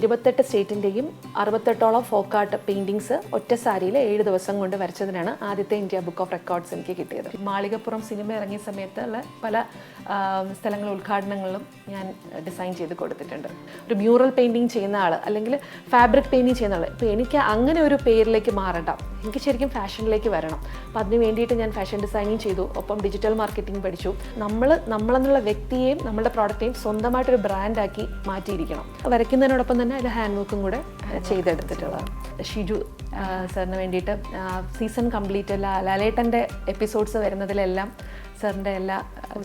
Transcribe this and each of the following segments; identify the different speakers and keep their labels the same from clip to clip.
Speaker 1: ഇരുപത്തെട്ട് സ്റ്റേറ്റിന്റെയും അറുപത്തെട്ടോളം ഫോക്ക് ആർട്ട് പെയിന്റിങ്സ് ഒറ്റ സാരിയിൽ ഏഴ് ദിവസം കൊണ്ട് വരച്ചതിനാണ് ആദ്യത്തെ ഇന്ത്യ ബുക്ക് ഓഫ് റെക്കോർഡ്സ് എനിക്ക് കിട്ടിയത്. മാളികപ്പുറം സിനിമ ഇറങ്ങിയ സമയത്തുള്ള പല സ്ഥലങ്ങൾ ഉദ്ഘാടനങ്ങളിലും ഞാൻ ഡിസൈൻ ചെയ്ത് കൊടുത്തിട്ടുണ്ട്. ഒരു മ്യൂറൽ പെയിന്റിങ് ചെയ്യുന്ന ആൾ അല്ലെങ്കിൽ ഫാബ്രിക് പെയിന്റിങ് ചെയ്യുന്ന ആൾ ഇപ്പോൾ എനിക്ക് അങ്ങനെ ഒരു പേരിലേക്ക് മാറണ്ട. എനിക്ക് ശരിക്കും ഫാഷനിലേക്ക് വരണം. അപ്പം അതിന് വേണ്ടിയിട്ട് ഞാൻ ഫാഷൻ ഡിസൈനിങ് ചെയ്തു. ഒപ്പം ഡിജിറ്റൽ മാർക്കറ്റിംഗ് പഠിച്ചു. നമ്മൾ നമ്മളെന്നുള്ള വ്യക്തിയെയും നമ്മുടെ പ്രോഡക്റ്റെയും സ്വന്തമായിട്ടൊരു ബ്രാൻഡാക്കി മാറ്റിയിരിക്കണം. വരയ്ക്കുന്നതിനോടൊപ്പം തന്നെ അതിൽ ഹാൻഡ് വർക്കും കൂടെ ചെയ്തെടുത്തിട്ടുള്ളത് ഷിജു സാറിന് വേണ്ടിയിട്ട് സീസൺ കംപ്ലീറ്റ് അല്ല ലാലേട്ടന്റെ എപ്പിസോഡ്സ് വരുന്നതിലെല്ലാം സാറിന്റെ എല്ലാ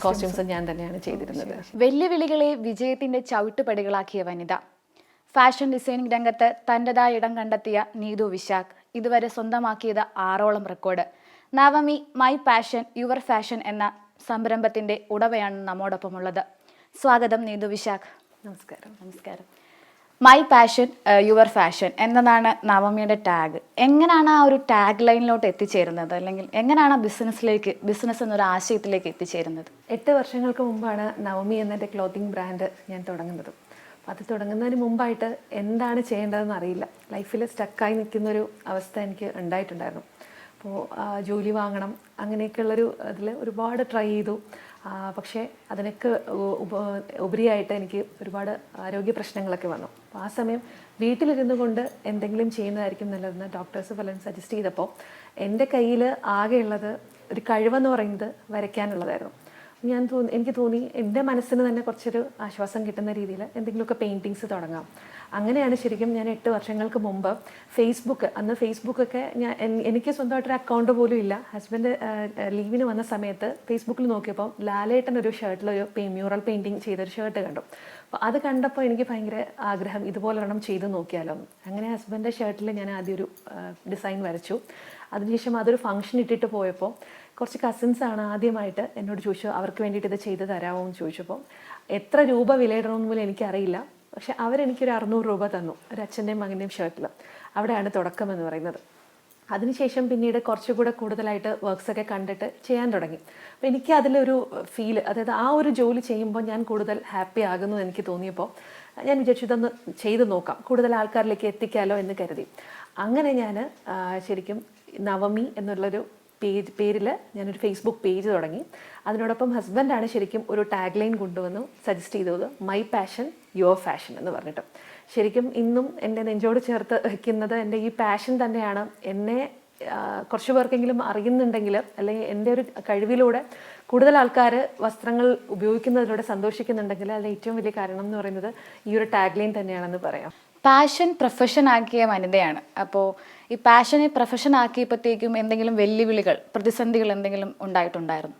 Speaker 1: കോസ്റ്റ്യൂംസും ഞാൻ തന്നെയാണ് ചെയ്തിരുന്നത്.
Speaker 2: വെല്ലുവിളികളെ വിജയത്തിന്റെ ചവിട്ടുപടികളാക്കിയ വനിത. ഫാഷൻ ഡിസൈനിങ് രംഗത്ത് തന്റെതായ ഇടം കണ്ടെത്തിയ നീതു വിശാഖ് ഇതുവരെ സ്വന്തമാക്കിയത് ആറോളം record Navami my passion your fashion എന്ന സംരംഭത്തിന്റെ ഉടമയാണ് നമ്മോടൊപ്പമുള്ളത്. സ്വാഗതം നീതു വിശാഖ്.
Speaker 1: നമസ്കാരം.
Speaker 2: നമസ്കാരം. മൈ പാഷൻ യുവർ ഫാഷൻ എന്നതാണ് നവമിയുടെ ടാഗ് എങ്ങനെയാണ് ആ ഒരു ടാഗ് ലൈനിലോട്ട് എത്തിച്ചേരുന്നത്? അല്ലെങ്കിൽ എങ്ങനെയാണ് ബിസിനസ്സിലേക്ക് ബിസിനസ് എന്നൊരു ആശയത്തിലേക്ക് എത്തിച്ചേരുന്നത്?
Speaker 1: എട്ട് വർഷങ്ങൾക്ക് മുമ്പാണ് നവമി എന്നെന്റെ ക്ലോത്തിങ് ബ്രാൻഡ് ഞാൻ തുടങ്ങുന്നത്. അത് തുടങ്ങുന്നതിന് മുമ്പായിട്ട് എന്താണ് ചെയ്യേണ്ടതെന്ന് അറിയില്ല. ലൈഫിൽ സ്റ്റക്കായി നിൽക്കുന്നൊരു അവസ്ഥ എനിക്ക് ഉണ്ടായിട്ടുണ്ടായിരുന്നു. അപ്പോൾ ജോലി വാങ്ങണം. അങ്ങനെയൊക്കെയുള്ളൊരു അതിൽ ഒരുപാട് ട്രൈ ചെയ്തു. പക്ഷേ അതിനൊക്കെ ഉപ ഉപരിയായിട്ട് എനിക്ക് ഒരുപാട് ആരോഗ്യ പ്രശ്നങ്ങളൊക്കെ വന്നു. അപ്പോൾ ആ സമയം വീട്ടിലിരുന്നു കൊണ്ട് എന്തെങ്കിലും ചെയ്യുന്നതായിരിക്കും നല്ലതെന്ന് ഡോക്ടേഴ്സ് പലരും സജസ്റ്റ് ചെയ്തപ്പോൾ എന്റെ കയ്യിൽ ആകെയുള്ളത് ഒരു കഴിവെന്ന് പറയുന്നത് വരയ്ക്കാനുള്ളതായിരുന്നു. ഞാൻ തോന്നി എനിക്ക് തോന്നി എന്റെ മനസ്സിന് തന്നെ കുറച്ചൊരു ആശ്വാസം കിട്ടുന്ന രീതിയിൽ എന്തെങ്കിലുമൊക്കെ പെയിന്റിങ്സ് തുടങ്ങാം. അങ്ങനെയാണ് ശരിക്കും ഞാൻ എട്ട് വർഷങ്ങൾക്ക് മുമ്പ് ഫേസ്ബുക്ക് അന്ന് ഫേസ്ബുക്കൊക്കെ ഞാൻ എനിക്ക് സ്വന്തമായിട്ടൊരു അക്കൗണ്ട് പോലും ഇല്ല. ഹസ്ബൻഡ് ലീവിന് വന്ന സമയത്ത് ഫേസ്ബുക്കിൽ നോക്കിയപ്പോൾ ലാലേട്ടൻ ഒരു ഷർട്ടിൽ ഒരു മ്യൂറൽ പെയിന്റിങ് ചെയ്തൊരു ഷർട്ട് കണ്ടു. അപ്പോൾ അത് കണ്ടപ്പോൾ എനിക്ക് ഭയങ്കര ആഗ്രഹം ഇതുപോലെ ഒരെണ്ണം ചെയ്ത് നോക്കിയാലോ. അങ്ങനെ ഹസ്ബൻഡിന്റെ ഷർട്ടിൽ ഞാൻ ആദ്യം ഒരു ഡിസൈൻ വരച്ചു. അതിനുശേഷം അതൊരു ഫംഗ്ഷൻ ഇട്ടിട്ട് പോയപ്പോൾ കുറച്ച് കസിൻസ് ആണ് ആദ്യമായിട്ട് എന്നോട് ചോദിച്ചു അവർക്ക് വേണ്ടിയിട്ട് ഇത് ചെയ്ത് തരാമോ എന്ന് ചോദിച്ചപ്പോൾ എത്ര രൂപ വിലയിടണമെന്ന് പോലും എനിക്കറിയില്ല. പക്ഷെ അവരെനിക്കൊരു അറുന്നൂറ് രൂപ തന്നു ഒരു അച്ഛന്റെയും മകന്റെയും ഷർട്ടിൽ. അവിടെയാണ് തുടക്കം എന്ന് പറയുന്നത്. അതിനുശേഷം പിന്നീട് കുറച്ചുകൂടെ കൂടുതലായിട്ട് വർക്ക്സൊക്കെ കണ്ടിട്ട് ചെയ്യാൻ തുടങ്ങി. അപ്പോൾ എനിക്ക് അതിലൊരു ഫീൽ അതായത് ആ ഒരു ജോലി ചെയ്യുമ്പോൾ ഞാൻ കൂടുതൽ ഹാപ്പി ആകുന്നു എനിക്ക് തോന്നിയപ്പോൾ ഞാൻ വിചാരിച്ചു ഇതൊന്ന് ചെയ്ത് നോക്കാം. കൂടുതൽ ആൾക്കാരിലേക്ക് എത്തിക്കാമല്ലോ എന്ന് കരുതി. അങ്ങനെ ഞാൻ ശരിക്കും നവമി എന്നുള്ളൊരു പേജ് പേരിൽ ഞാനൊരു ഫേസ്ബുക്ക് പേജ് തുടങ്ങി. അതിനോടൊപ്പം ഹസ്ബൻഡാണ് ശരിക്കും ഒരു ടാഗ് ലൈൻ കൊണ്ടുവന്നു സജസ്റ്റ് ചെയ്തത് മൈ പാഷൻ യുവർ ഫാഷൻ എന്ന് പറഞ്ഞിട്ട്. ശരിക്കും ഇന്നും എന്റെ നെഞ്ചോട് ചേർത്ത് വയ്ക്കുന്നത് എന്റെ ഈ പാഷൻ തന്നെയാണ്. എന്നെ കുറച്ച് പേർക്കെങ്കിലും അറിയുന്നുണ്ടെങ്കിൽ അല്ലെങ്കിൽ എന്റെ ഒരു കഴിവിലൂടെ കൂടുതൽ ആൾക്കാർ വസ്ത്രങ്ങൾ ഉപയോഗിക്കുന്നതിലൂടെ സന്തോഷിക്കുന്നുണ്ടെങ്കിൽ അതിൽ ഏറ്റവും വലിയ കാരണം എന്ന് പറയുന്നത് ഈ ഒരു ടാഗ് ലൈൻ തന്നെയാണെന്ന് പറയാം.
Speaker 2: പാഷൻ പ്രൊഫഷൻ ആക്കിയ വനിതയാണ്. അപ്പോൾ ഈ പാഷനെ പ്രൊഫഷൻ ആക്കിയപ്പോഴത്തേക്കും എന്തെങ്കിലും വെല്ലുവിളികൾ പ്രതിസന്ധികൾ എന്തെങ്കിലും ഉണ്ടായിട്ടുണ്ടായിരുന്നു?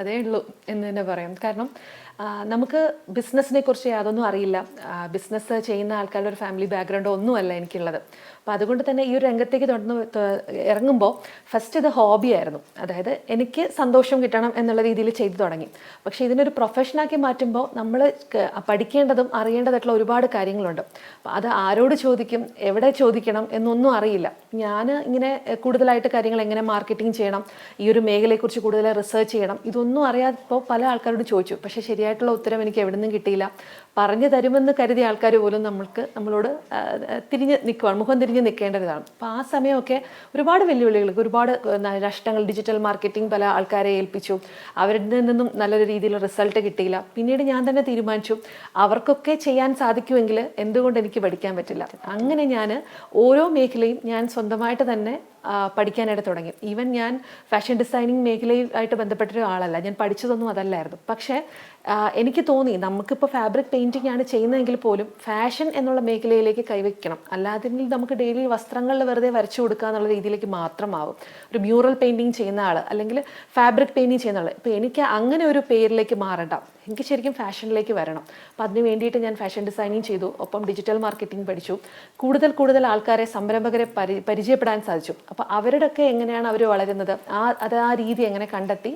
Speaker 1: അതേ ഉള്ളൂ എന്ന് തന്നെ പറയാം. കാരണം നമുക്ക് ബിസിനസ്സിനെ കുറിച്ച് യാതൊന്നും അറിയില്ല. ബിസിനസ് ചെയ്യുന്ന ആൾക്കാരുടെ ഒരു ഫാമിലി ബാക്ക്ഗ്രൗണ്ട് ഒന്നുമല്ല എനിക്കുള്ളത്. അപ്പോൾ അതുകൊണ്ട് തന്നെ ഈ ഒരു രംഗത്തേക്ക് തുടർന്ന് ഇറങ്ങുമ്പോൾ ഫസ്റ്റ് ഇത് ഹോബിയായിരുന്നു അതായത് എനിക്ക് സന്തോഷം കിട്ടണം എന്നുള്ള രീതിയിൽ ചെയ്തു തുടങ്ങി. പക്ഷേ ഇതിനൊരു പ്രൊഫഷനാക്കി മാറ്റുമ്പോൾ നമ്മൾ പഠിക്കേണ്ടതും അറിയേണ്ടതായിട്ടുള്ള ഒരുപാട് കാര്യങ്ങളുണ്ട്. അപ്പോൾ അത് ആരോട് ചോദിക്കും എവിടെ ചോദിക്കണം എന്നൊന്നും അറിയില്ല. ഞാൻ ഇങ്ങനെ കൂടുതലായിട്ട് കാര്യങ്ങൾ എങ്ങനെ മാർക്കറ്റിംഗ് ചെയ്യണം ഈ ഒരു മേഖലയെക്കുറിച്ച് കൂടുതൽ റിസർച്ച് ചെയ്യണം ഇതൊന്നും അറിയാത്തപ്പോൾ പല ആൾക്കാരോട് ചോദിച്ചു. പക്ഷേ ശരിയായിട്ടുള്ള ഉത്തരം എനിക്ക് എവിടെ നിന്നും കിട്ടിയില്ല. പറഞ്ഞു തരുമെന്ന് കരുതിയ ആൾക്കാർ പോലും നമ്മൾക്ക് നമ്മളോട് തിരിഞ്ഞ് നിൽക്കുവാണ് മുഖം തിരിഞ്ഞ് നിൽക്കേണ്ടതാണ് അപ്പോൾ ആ സമയമൊക്കെ ഒരുപാട് വെല്ലുവിളികൾക്ക് ഒരുപാട് നഷ്ടങ്ങൾ ഡിജിറ്റൽ മാർക്കറ്റിംഗ് പല ആൾക്കാരെ ഏൽപ്പിച്ചു. അവരുടെ നിന്നും നല്ലൊരു രീതിയിൽ റിസൾട്ട് കിട്ടിയില്ല. പിന്നീട് ഞാൻ തന്നെ തീരുമാനിച്ചു അവർക്കൊക്കെ ചെയ്യാൻ സാധിക്കുമെങ്കിൽ എന്തുകൊണ്ട് എനിക്ക് പഠിക്കാൻ പറ്റില്ല? അങ്ങനെ ഞാൻ ഓരോ മേഖലയും ഞാൻ സ്വന്തമായിട്ട് തന്നെ പഠിക്കാനായിട്ട് തുടങ്ങി. ഈവൻ ഞാൻ ഫാഷൻ ഡിസൈനിങ് മേഖലയുമായിട്ട് ബന്ധപ്പെട്ട ഒരാളല്ല ഞാൻ പഠിച്ചതൊന്നും അതല്ലായിരുന്നു. പക്ഷേ എനിക്ക് തോന്നി നമുക്കിപ്പോൾ ഫാബ്രിക് പെയിന്റിംഗ് ആണ് ചെയ്യുന്നതെങ്കിൽ പോലും ഫാഷൻ എന്നുള്ള മേഖലയിലേക്ക് കൈവയ്ക്കണം. അല്ലാതെ നമുക്ക് ഡെയിലി വസ്ത്രങ്ങളിൽ വെറുതെ വരച്ചു കൊടുക്കുക എന്നുള്ള രീതിയിലേക്ക് മാത്രമാവും. ഒരു മ്യൂറൽ പെയിന്റിങ് ചെയ്യുന്ന ആൾ അല്ലെങ്കിൽ ഫാബ്രിക് പെയിന്റിങ് ചെയ്യുന്ന ആൾ ഇപ്പോൾ എനിക്ക് അങ്ങനെ ഒരു പേരിലേക്ക് മാറണ്ട. എനിക്ക് ശരിക്കും ഫാഷനിലേക്ക് വരണം. അപ്പം അതിന് വേണ്ടിയിട്ട് ഞാൻ ഫാഷൻ ഡിസൈനിങ് ചെയ്തു. ഒപ്പം ഡിജിറ്റൽ മാർക്കറ്റിംഗ് പഠിച്ചു. കൂടുതൽ കൂടുതൽ ആൾക്കാരെ സംരംഭകരെ പരി പരിചയപ്പെടാൻ സാധിച്ചു. അപ്പോൾ അവരുടെയൊക്കെ എങ്ങനെയാണ് അവർ വളരുന്നത്? ആ അത് ആ രീതി എങ്ങനെ കണ്ടെത്തി?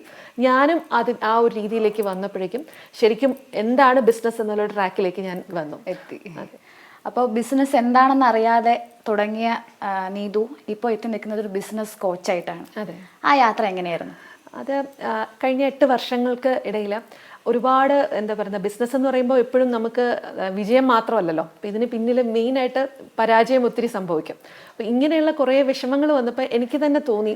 Speaker 1: ഞാനും അത് ആ ഒരു രീതിയിലേക്ക് വന്നപ്പോഴേക്കും ശരിക്കും എന്താണ് ബിസിനസ് എന്നുള്ള ട്രാക്കിലേക്ക് ഞാൻ വന്നു.
Speaker 2: എത്തി. അപ്പോൾ ബിസിനസ് എന്താണെന്ന് അറിയാതെ തുടങ്ങിയ നീതു ഇപ്പോൾ എത്തി നിൽക്കുന്നത് ഒരു ബിസിനസ് കോച്ചായിട്ടാണ്
Speaker 1: അതെ.
Speaker 2: ആ യാത്ര എങ്ങനെയായിരുന്നു?
Speaker 1: അത് കഴിഞ്ഞ എട്ട് വർഷങ്ങൾക്ക് ഇടയിൽ ഒരുപാട് എന്താ പറയുക ബിസിനസ് എന്ന് പറയുമ്പോൾ എപ്പോഴും നമുക്ക് വിജയം മാത്രമല്ലല്ലോ. അപ്പം ഇതിന് പിന്നിൽ മെയിനായിട്ട് പരാജയം ഒത്തിരി സംഭവിക്കും. അപ്പം ഇങ്ങനെയുള്ള കുറേ വിഷമങ്ങൾ വന്നപ്പോൾ എനിക്ക് തന്നെ തോന്നി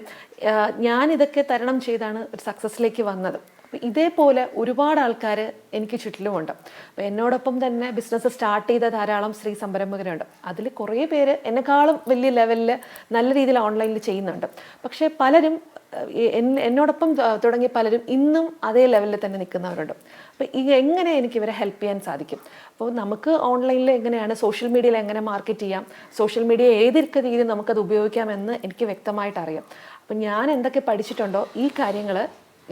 Speaker 1: ഞാൻ ഇതൊക്കെ തരണം ചെയ്താണ് ഒരു സക്സസ്സിലേക്ക് വന്നത്. അപ്പം ഇതേപോലെ ഒരുപാട് ആൾക്കാർ എനിക്ക് ചുറ്റിലുമുണ്ട്. അപ്പം എന്നോടൊപ്പം തന്നെ ബിസിനസ് സ്റ്റാർട്ട് ചെയ്ത ധാരാളം സ്ത്രീ സംരംഭകരുണ്ട്. അതിൽ കുറേ പേര് എന്നെക്കാളും വലിയ ലെവലിൽ നല്ല രീതിയിൽ ഓൺലൈനിൽ ചെയ്യുന്നുണ്ട്. പക്ഷേ പലരും എന്നോടൊപ്പം തുടങ്ങിയ പലരും ഇന്നും അതേ ലെവലിൽ തന്നെ നിൽക്കുന്നവരുണ്ട്. അപ്പോൾ ഈ എങ്ങനെ എനിക്ക് ഇവരെ ഹെൽപ്പ് ചെയ്യാൻ സാധിക്കും? അപ്പോൾ നമുക്ക് ഓൺലൈനിൽ എങ്ങനെയാണ് സോഷ്യൽ മീഡിയയിൽ എങ്ങനെ മാർക്കറ്റ് ചെയ്യാം? സോഷ്യൽ മീഡിയ ഏതൊക്കെ രീതിയിൽ നമുക്കത് ഉപയോഗിക്കാമെന്ന് എനിക്ക് വ്യക്തമായിട്ട് അറിയാം അപ്പം ഞാൻ എന്തൊക്കെ പഠിച്ചിട്ടുണ്ടോ ഈ കാര്യങ്ങൾ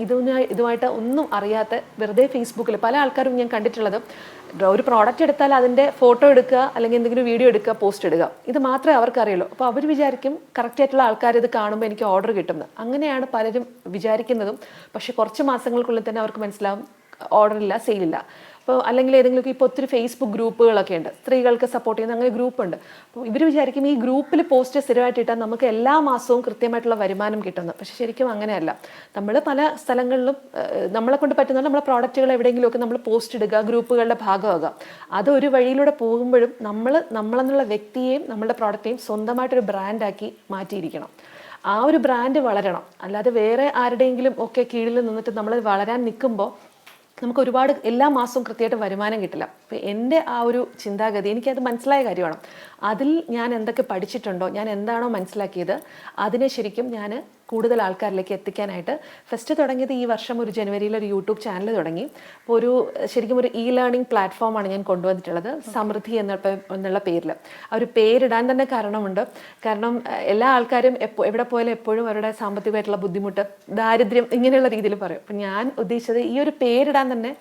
Speaker 1: ഇതുമായി ഇതുമായിട്ട് ഒന്നും അറിയാത്ത വെറുതെ ഫേസ്ബുക്കിൽ പല ആൾക്കാരും ഞാൻ കണ്ടിട്ടുള്ളത്. ഒരു പ്രോഡക്റ്റ് എടുത്താൽ അതിന്റെ ഫോട്ടോ എടുക്കുക അല്ലെങ്കിൽ എന്തെങ്കിലും വീഡിയോ എടുക്കുക പോസ്റ്റ് ഇടുക. ഇത് മാത്രമേ അവർക്ക് അറിയുള്ളൂ അപ്പോൾ അവർ വിചാരിക്കും കറക്റ്റ് ആയിട്ടുള്ള ആൾക്കാർ ഇത് കാണുമ്പോൾ എനിക്ക് ഓർഡർ കിട്ടുന്നത് അങ്ങനെയാണ് പലരും വിചാരിക്കുന്നതും. പക്ഷേ കുറച്ച് മാസങ്ങൾക്കുള്ളിൽ തന്നെ അവർക്ക് മനസ്സിലാവും ഓർഡർ ഇല്ല. അപ്പോൾ അല്ലെങ്കിൽ ഏതെങ്കിലും ഇപ്പോൾ ഒത്തിരി ഫേസ്ബുക്ക് ഗ്രൂപ്പുകളൊക്കെ ഉണ്ട്. സ്ത്രീകൾക്ക് സപ്പോർട്ട് ചെയ്യുന്ന അങ്ങനെ ഗ്രൂപ്പ് ഉണ്ട് അപ്പോൾ ഇവർ വിചാരിക്കും ഈ ഗ്രൂപ്പിൽ പോസ്റ്റ് സ്ഥിരമായിട്ട് ഇട്ടാൽ നമുക്ക് എല്ലാ മാസവും കൃത്യമായിട്ടുള്ള വരുമാനം കിട്ടുന്നു പക്ഷേ ശരിക്കും അങ്ങനെയല്ല. നമ്മൾ പല സ്ഥലങ്ങളിലും നമ്മളെ കൊണ്ട് പറ്റുന്ന നമ്മളെ പ്രോഡക്റ്റുകൾ എവിടെയെങ്കിലുമൊക്കെ നമ്മൾ പോസ്റ്റ് ഇടുക ഗ്രൂപ്പുകളുടെ ഭാഗമാകുക. അതൊരു വഴിയിലൂടെ പോകുമ്പോഴും നമ്മൾ നമ്മളെന്നുള്ള വ്യക്തിയെയും നമ്മളുടെ പ്രോഡക്റ്റെയും സ്വന്തമായിട്ടൊരു ബ്രാൻഡാക്കി മാറ്റിയിരിക്കണം. ആ ഒരു ബ്രാൻഡ് വളരണം. അല്ലാതെ വേറെ ആരുടെയെങ്കിലും ഒക്കെ കീഴിൽ നിന്നിട്ട് നമ്മൾ വളരാൻ നിൽക്കുമ്പോൾ നമുക്ക് ഒരുപാട് എല്ലാ മാസവും കൃത്യമായിട്ട് വരുമാനം കിട്ടില്ല. അപ്പോൾ എന്റെ ആ ഒരു ചിന്താഗതി എനിക്കത് മനസ്സിലായ കാര്യമാണ്. അതിൽ ഞാൻ എന്തൊക്കെ പഠിച്ചിട്ടുണ്ടോ ഞാൻ എന്താണോ മനസ്സിലാക്കിയത് അതിനെ ശരിക്കും ഞാൻ കൂടുതൽ ആൾക്കാരിലേക്ക് എത്തിക്കാനായിട്ട് ഫസ്റ്റ് തുടങ്ങിയത് ഈ വർഷം ഒരു ജനുവരിയിൽ ഒരു യൂട്യൂബ് ചാനൽ തുടങ്ങി. അപ്പോൾ ഒരു ശരിക്കും ഒരു ഇ ലേണിംഗ് പ്ലാറ്റ്ഫോമാണ് ഞാൻ കൊണ്ടുവന്നിട്ടുള്ളത് സമൃദ്ധി എന്ന എന്നുള്ള പേരിൽ. ആ ഒരു പേരിടാൻ തന്നെ കാരണമുണ്ട്. കാരണം എല്ലാ ആൾക്കാരും എപ്പോൾ എവിടെ പോയാലും എപ്പോഴും അവരുടെ സാമ്പത്തികമായിട്ടുള്ള ബുദ്ധിമുട്ട് ദാരിദ്ര്യം ഇങ്ങനെയുള്ള രീതിയിൽ പറയും. അപ്പം ഞാൻ ഉദ്ദേശിച്ചത് ഈ ഒരു പേരിടാൻ തന്നെ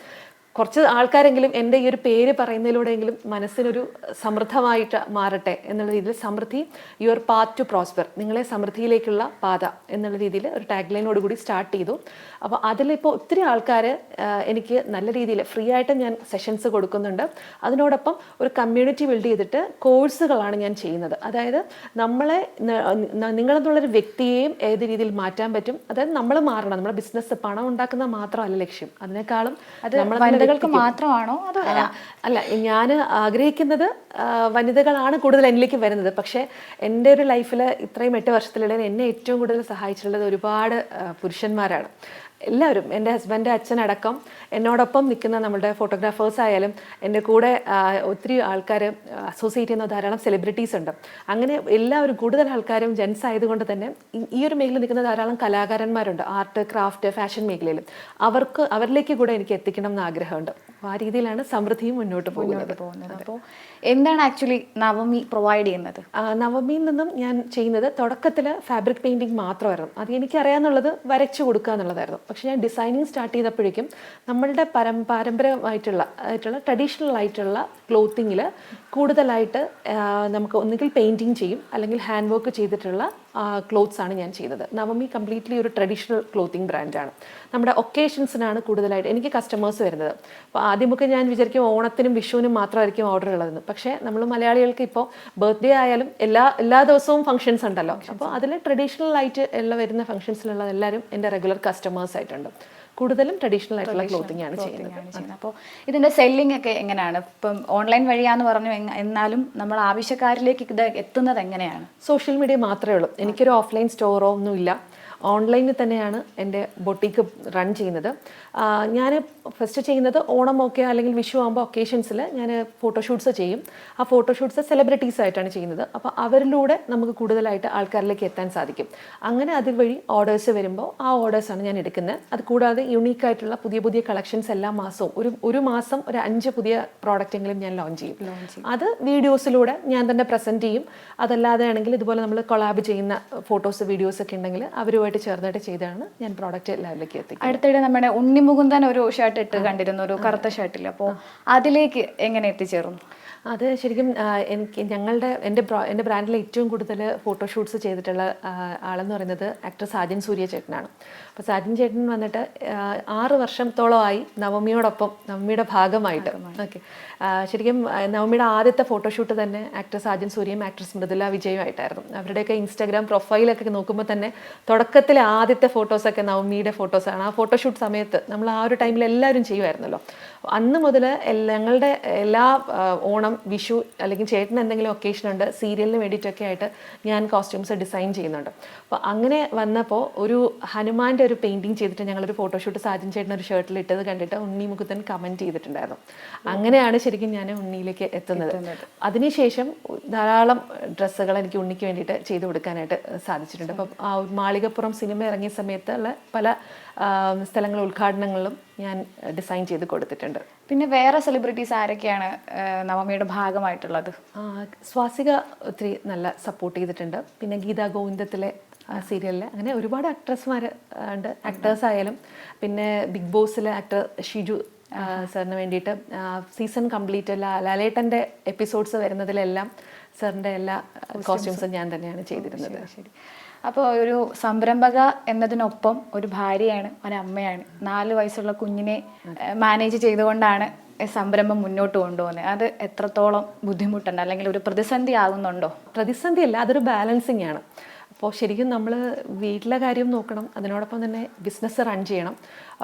Speaker 1: കുറച്ച് ആൾക്കാരെങ്കിലും എന്റെ ഈ ഒരു പേര് പറയുന്നതിലൂടെയെങ്കിലും മനസ്സിനൊരു സമൃദ്ധമായിട്ട് മാറട്ടെ എന്നുള്ള രീതിയിൽ സമൃദ്ധി യുവർ പാത്ത് ടു പ്രോസ്പെർ നിങ്ങളെ സമൃദ്ധിയിലേക്കുള്ള പാത എന്നുള്ള രീതിയിൽ ഒരു ടാഗ് ലൈനോട് കൂടി സ്റ്റാർട്ട് ചെയ്തു. അപ്പോൾ അതിലിപ്പോൾ ഒത്തിരി ആൾക്കാർ എനിക്ക് നല്ല രീതിയിൽ ഫ്രീ ആയിട്ട് ഞാൻ സെഷൻസ് കൊടുക്കുന്നുണ്ട്. അതിനോടൊപ്പം ഒരു കമ്മ്യൂണിറ്റി ബിൽഡ് ചെയ്തിട്ട് കോഴ്സുകളാണ് ഞാൻ ചെയ്യുന്നത്. അതായത് നമ്മളെ നിങ്ങളെന്നുള്ളൊരു വ്യക്തിയെയും ഏത് രീതിയിൽ മാറ്റാൻ പറ്റും അതായത് നമ്മൾ മാറണം. നമ്മുടെ ബിസിനസ് പണം ഉണ്ടാക്കുന്ന മാത്രമല്ല ലക്ഷ്യം. അതിനേക്കാളും
Speaker 2: അത്
Speaker 1: നമ്മളെ
Speaker 2: വനിതകൾക്ക് മാത്രമാണോ? അതോ
Speaker 1: അല്ല ഞാൻ ആഗ്രഹിക്കുന്നത് വനിതകളാണ് കൂടുതൽ എന്നിലേക്ക് വരുന്നത്. പക്ഷേ എന്റെ ഒരു ലൈഫിൽ ഇത്രയും എട്ട് വർഷത്തിലിടയിൽ എന്നെ ഏറ്റവും കൂടുതൽ സഹായിച്ചിട്ടുള്ളത് ഒരുപാട് പുരുഷന്മാരാണ്. എല്ലാവരും എന്റെ ഹസ്ബൻഡ് അച്ഛനടക്കം എന്നോടൊപ്പം നിൽക്കുന്ന നമ്മുടെ ഫോട്ടോഗ്രാഫേഴ്സ് ആയാലും എന്റെ കൂടെ ഒത്തിരി ആൾക്കാർ അസോസിയേറ്റ് ചെയ്യുന്ന ധാരാളം സെലിബ്രിറ്റീസ് ഉണ്ട്. അങ്ങനെ എല്ലാവരും കൂടുതൽ ആൾക്കാരും ജെൻസ് ആയതുകൊണ്ട് തന്നെ ഈ- ഒരു മേഖലയിൽ നിൽക്കുന്ന ധാരാളം കലാകാരന്മാരുണ്ട്. ആർട്ട് ക്രാഫ്റ്റ് ഫാഷൻ മേഖലയിൽ. അവർക്ക് അവരിലേക്ക് കൂടെ എനിക്ക് എത്തിക്കണം എന്ന് ആഗ്രഹമുണ്ട്. അപ്പോൾ ആ രീതിയിലാണ് സമൃദ്ധിയും മുന്നോട്ട് പോകുന്നത്.
Speaker 2: അപ്പോൾ എന്താണ് ആക്ച്വലി നവമി പ്രൊവൈഡ് ചെയ്യുന്നത്?
Speaker 1: നവമിയിൽ നിന്നും ഞാൻ ചെയ്യുന്നത് തുടക്കത്തിൽ ഫാബ്രിക് പെയിന്റിങ് മാത്രമായിരുന്നു. അത് എനിക്കറിയാന്നുള്ളത് വരച്ചു കൊടുക്കുക എന്നുള്ളതായിരുന്നു പക്ഷേ ഞാൻ ഡിസൈനിങ് സ്റ്റാർട്ട് ചെയ്തപ്പോഴേക്കും നമ്മളുടെ പരം പാരമ്പര്യമായിട്ടുള്ള ആയിട്ടുള്ള ട്രഡീഷണൽ ആയിട്ടുള്ള ക്ലോത്തിങ്ങിൽ കൂടുതലായിട്ട് നമുക്ക് ഒന്നുകിൽ പെയിന്റിങ് ചെയ്യും അല്ലെങ്കിൽ ഹാൻഡ് വർക്ക് ചെയ്തിട്ടുള്ള ക്ലോത്ത്സ് ആണ് ഞാൻ ചെയ്തത്. നവമി കംപ്ലീറ്റ്ലി ഒരു ട്രഡീഷണൽ ക്ലോത്തിങ് ബ്രാൻഡാണ് നമ്മുടെ ഒക്കേഷൻസിനാണ് കൂടുതലായിട്ട് എനിക്ക് കസ്റ്റമേഴ്സ് വരുന്നത്. അപ്പോൾ ആദ്യമൊക്കെ ഞാൻ വിചാരിക്കും ഓണത്തിനും വിഷുവിനും മാത്രമായിരിക്കും ഓർഡർ ഉള്ളതെന്ന്. പക്ഷേ നമ്മൾ മലയാളികൾക്ക് ഇപ്പോൾ ബർത്ത്ഡേ ആയാലും എല്ലാ എല്ലാ ദിവസവും ഫംഗ്ഷൻസ് ഉണ്ടല്ലോ. അപ്പോൾ അതിൽ ട്രഡീഷണൽ ആയിട്ട് ഉള്ള വരുന്ന ഫംഗ്ഷൻസിലുള്ള എല്ലാവരും എന്റെ റെഗുലർ കസ്റ്റമേഴ്സ് ആയിട്ടുണ്ട്. കൂടുതലും ട്രഡീഷണൽ ആയിട്ടുള്ള ക്ലോത്തിങ് ആണ് ചെയ്യുന്നത്.
Speaker 2: അപ്പോൾ ഇതിന്റെ സെല്ലിംഗ് ഒക്കെ എങ്ങനെയാണ്? ഇപ്പം ഓൺലൈൻ വഴിയാന്ന് പറഞ്ഞു എന്നാലും നമ്മൾ ആവശ്യക്കാരിലേക്ക് ഇത് എത്തുന്നത് എങ്ങനെയാണ്?
Speaker 1: സോഷ്യൽ മീഡിയ മാത്രമേ ഉള്ളൂ. എനിക്കൊരു ഓഫ്ലൈൻ സ്റ്റോറോ ഒന്നുമില്ല. ഓൺലൈനിൽ തന്നെയാണ് എന്റെ ബൊട്ടീക്ക് റൺ ചെയ്യുന്നത്. ഞാൻ ഫസ്റ്റ് ചെയ്യുന്നത് ഓണം ഒക്കെ അല്ലെങ്കിൽ വിഷു ആകുമ്പോൾ ഒക്കേഷൻസിൽ ഞാൻ ഫോട്ടോഷൂട്ട്സ് ചെയ്യും. ആ ഫോട്ടോഷൂട്ട്സ് സെലിബ്രിറ്റീസ് ആയിട്ടാണ് ചെയ്യുന്നത്. അപ്പോൾ അവരിലൂടെ നമുക്ക് കൂടുതലായിട്ട് ആൾക്കാരിലേക്ക് എത്താൻ സാധിക്കും. അങ്ങനെ അതുവഴി ഓർഡേഴ്സ് വരുമ്പോൾ ആ ഓർഡേഴ്സാണ് ഞാൻ എടുക്കുന്നത്. അത് കൂടാതെ യുണീക്കായിട്ടുള്ള പുതിയ പുതിയ കളക്ഷൻസ് എല്ലാ മാസവും ഒരു ഒരു മാസം ഒരു അഞ്ച് പുതിയ പ്രോഡക്റ്റെങ്കിലും ഞാൻ ലോഞ്ച് ചെയ്യും. അത് വീഡിയോസിലൂടെ ഞാൻ തന്നെ പ്രസന്റ് ചെയ്യും. അതല്ലാതെ ആണെങ്കിൽ ഇതുപോലെ നമ്മൾ കൊളാബ് ചെയ്യുന്ന ഫോട്ടോസ് വീഡിയോസ് ഒക്കെ ഉണ്ടെങ്കിൽ അവരുമായിട്ട് ചേർന്നിട്ട് ചെയ്താണ് ഞാൻ പ്രോഡക്റ്റ് ലാബിലേക്ക് എത്തിക്കുന്നത്.
Speaker 2: അടുത്തിടെ നമ്മുടെ ഉണ്ണിമുകുന്ദൻ ഒരു ഷർട്ട് ഇട്ട് കണ്ടിരുന്നു ഒരു കറുത്ത ഷർട്ടിൽ അപ്പോൾ അതിലേക്ക് എങ്ങനെ എത്തിച്ചേർന്നു?
Speaker 1: അത് ശരിക്കും എനിക്ക് ഞങ്ങളുടെ എന്റെ എന്റെ ബ്രാൻഡിലെ ഏറ്റവും കൂടുതൽ ഫോട്ടോഷൂട്ട്സ് ചെയ്തിട്ടുള്ള ആളെന്ന് പറയുന്നത് ആക്ടർ സാജൻ സൂര്യ ചേട്ടനാണ്. അപ്പോൾ സാജൻ ചേട്ടൻ വന്നിട്ട് ആറ് വർഷത്തോളമായി നവമിയോടൊപ്പം നവമിയുടെ ഭാഗമായിട്ട്. ഓക്കെ. ശരിക്കും നവമിയുടെ ആദ്യത്തെ ഫോട്ടോഷൂട്ട് തന്നെ ആക്ടർ സാജൻ സൂര്യയും ആക്ട്രസ് മൃദുല വിജയുമായിട്ടായിരുന്നു. അവരുടെയൊക്കെ ഇൻസ്റ്റാഗ്രാം പ്രൊഫൈലൊക്കെ നോക്കുമ്പോൾ തന്നെ തുടക്കത്തിലെ ആദ്യത്തെ ഫോട്ടോസൊക്കെ നവമിയുടെ ഫോട്ടോസാണ് ആ ഫോട്ടോഷൂട്ട് സമയത്ത് നമ്മൾ ആ ഒരു ടൈമിൽ എല്ലാവരും ചെയ്യുമായിരുന്നല്ലോ. അന്ന് മുതൽ ഞങ്ങളുടെ എല്ലാ ഓണം വിഷു അല്ലെങ്കിൽ ചേട്ടന് എന്തെങ്കിലും ഒക്കേഷൻ ഉണ്ട് സീരിയലിന് വേണ്ടിയിട്ടൊക്കെ ആയിട്ട് ഞാൻ കോസ്റ്റ്യൂംസ് ഡിസൈൻ ചെയ്യുന്നുണ്ട്. അപ്പോൾ അങ്ങനെ വന്നപ്പോൾ ഒരു ഹനുമാന്റെ ഒരു പെയിന്റിങ് ചെയ്തിട്ട് ഞങ്ങളൊരു ഫോട്ടോഷൂട്ട് സാജൻ ചേട്ടൻ ഒരു ഷർട്ടിൽ ഇട്ടത് കണ്ടിട്ട് ഉണ്ണി മുകുന്ദൻ കമന്റ് ചെയ്തിട്ടുണ്ടായിരുന്നു. അങ്ങനെയാണ് ശരിക്കും ഞാൻ ഉണ്ണിയിലേക്ക് എത്തുന്നത്. അതിനുശേഷം ധാരാളം ഡ്രസ്സുകൾ എനിക്ക് ഉണ്ണിക്ക് വേണ്ടിയിട്ട് ചെയ്തു കൊടുക്കാനായിട്ട് സാധിച്ചിട്ടുണ്ട്. അപ്പം ആ മാളികപ്പുറം സിനിമ ഇറങ്ങിയ സമയത്തുള്ള പല സ്ഥലങ്ങൾ ഉദ്ഘാടനങ്ങളിലും ഞാൻ ഡിസൈൻ ചെയ്ത് കൊടുത്തിട്ടുണ്ട്.
Speaker 2: പിന്നെ വേറെ സെലിബ്രിറ്റീസ് ആരൊക്കെയാണ് നവമിയുടെ ഭാഗമായിട്ടുള്ളത്?
Speaker 1: സ്വാസിക ഒത്തിരി നല്ല സപ്പോർട്ട് ചെയ്തിട്ടുണ്ട്. പിന്നെ ഗീതാ ഗോവിന്ദത്തിലെ സീരിയലിൽ അങ്ങനെ ഒരുപാട് ആക്ട്രസ്മാർ ഉണ്ട്. ആക്ടേഴ്സ് ആയാലും. പിന്നെ ബിഗ് ബോസിലെ ആക്ടർ ഷിജു ആ, സാറിന് വേണ്ടിയിട്ട് സീസൺ കംപ്ലീറ്റ് അല്ല ലാലേട്ടന്റെ എപ്പിസോഡ്സ് വരുന്നതിലെല്ലാം സാറിന്റെ എല്ലാ കോസ്റ്റ്യൂംസും ഞാൻ തന്നെയാണ് ചെയ്തിരുന്നത്.
Speaker 2: ശരി അപ്പോൾ ഒരു സംരംഭക എന്നതിനൊപ്പം ഒരു ഭാര്യയാണ് ഒരമ്മയാണ്. നാല് വയസ്സുള്ള കുഞ്ഞിനെ മാനേജ് ചെയ്തുകൊണ്ടാണ് സംരംഭം മുന്നോട്ട് കൊണ്ടുപോകുന്നത്. അത് എത്രത്തോളം ബുദ്ധിമുട്ടുണ്ട്? അല്ലെങ്കിൽ ഒരു പ്രതിസന്ധി ആകുന്നുണ്ടോ?
Speaker 1: പ്രതിസന്ധിയല്ല അതൊരു ബാലൻസിങ് ആണ്. അപ്പോൾ ശരിക്കും നമ്മൾ വീട്ടിലെ കാര്യം നോക്കണം അതിനോടൊപ്പം തന്നെ ബിസിനസ് റൺ ചെയ്യണം.